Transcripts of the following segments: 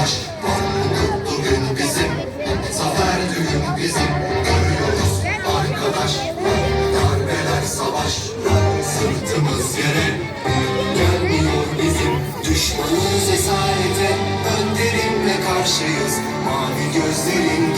maç Farklılık bugün bizim Zafer düğüm bizim Görüyoruz arkadaş Darbeler savaş Sırtımız yere Gelmiyor bizim Düşmanız esarete Önderimle karşıyız Mavi gözlerin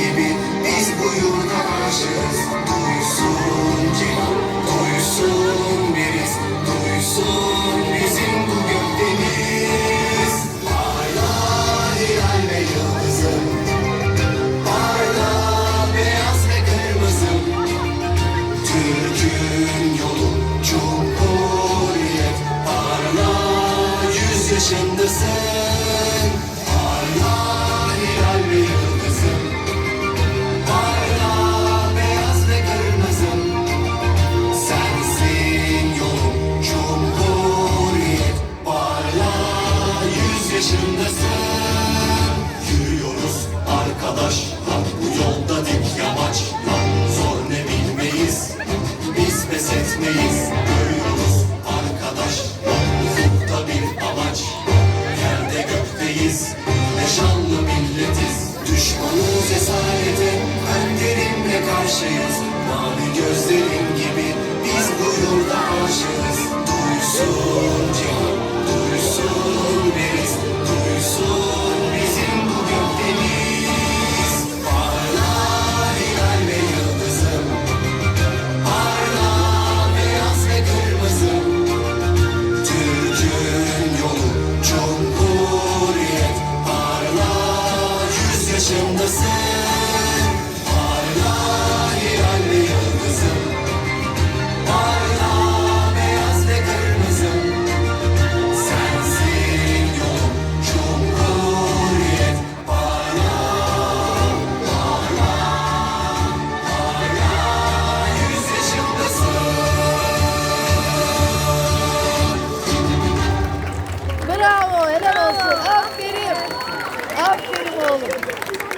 peşindesin şanlı milletiz. Düşmanız esarete Kalplerinle karşıyız. Mavi gözlerin gibi Biz bu yolda aşığız. olsun. Aferin. Aferin oğlum.